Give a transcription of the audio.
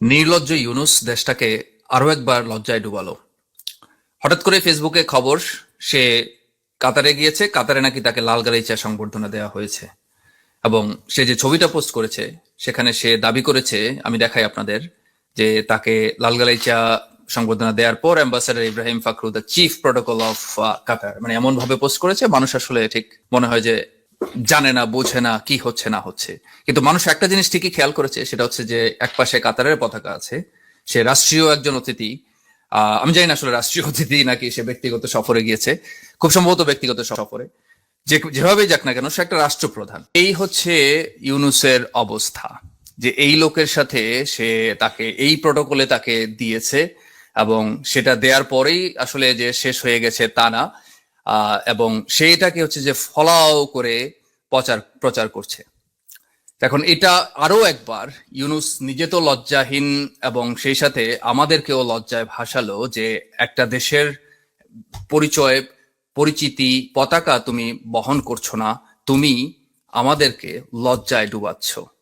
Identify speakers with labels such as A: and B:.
A: নির্লজ্জ ইউনুস দেশটাকে আরও একবার লজ্জায় ডুবালো। হঠাৎ করে ফেসবুকে খবর, সে কাতারে গিয়েছে, কাতারে নাকি তাকে লাল গালিচা সংবর্ধনা দেওয়া হয়েছে। এবং সে যে ছবিটা পোস্ট করেছে, সেখানে সে দাবি করেছে, আমি দেখাই আপনাদের, যে তাকে লাল গালিচা সংবর্ধনা দেওয়ার পর ambassador Ibrahim Fakhroo the chief protocol of Qatar মানে এমন ভাবে পোস্ট করেছে, মানুষ আসলে ঠিক মনে হয় যে জানে না, বোঝে না কি হচ্ছে, না হচ্ছে। কিন্তু মানুষ একটা জিনিস ঠিকই খেয়াল করেছে, সেটা হচ্ছে যে এক পাশে কাতারের পতাকা আছে, সে রাষ্ট্রীয় একজন অতিথি আমি জানি না আসলে রাষ্ট্রীয় অতিথি নাকি সে ব্যক্তিগত সফরে গিয়েছে, খুব সম্ভবত ব্যক্তিগত সফরে। যে যেভাবেই যাক না কেন, সে একটা রাষ্ট্রপ্রধান। এই হচ্ছে ইউনুসের অবস্থা, যে এই লোকের সাথে সে তাকে, এই প্রোটোকলে তাকে দিয়েছে, এবং সেটা দেওয়ার পরেই আসলে যে শেষ হয়ে গেছে তা না। এবং সেইটাকে হচ্ছে যে ফলাও করে প্রচার প্রচার করছে। এখন এটা আরও একবার ইউনুস নিজে তো লজ্জাহীন এবং সেই সাথে আমাদেরকেও লজ্জায় ভাসালো যে একটা দেশের পরিচয়, পরিচিতি, পতাকা তুমি বহন করছ না, তুমি আমাদেরকে লজ্জায় ডুবাচ্ছ।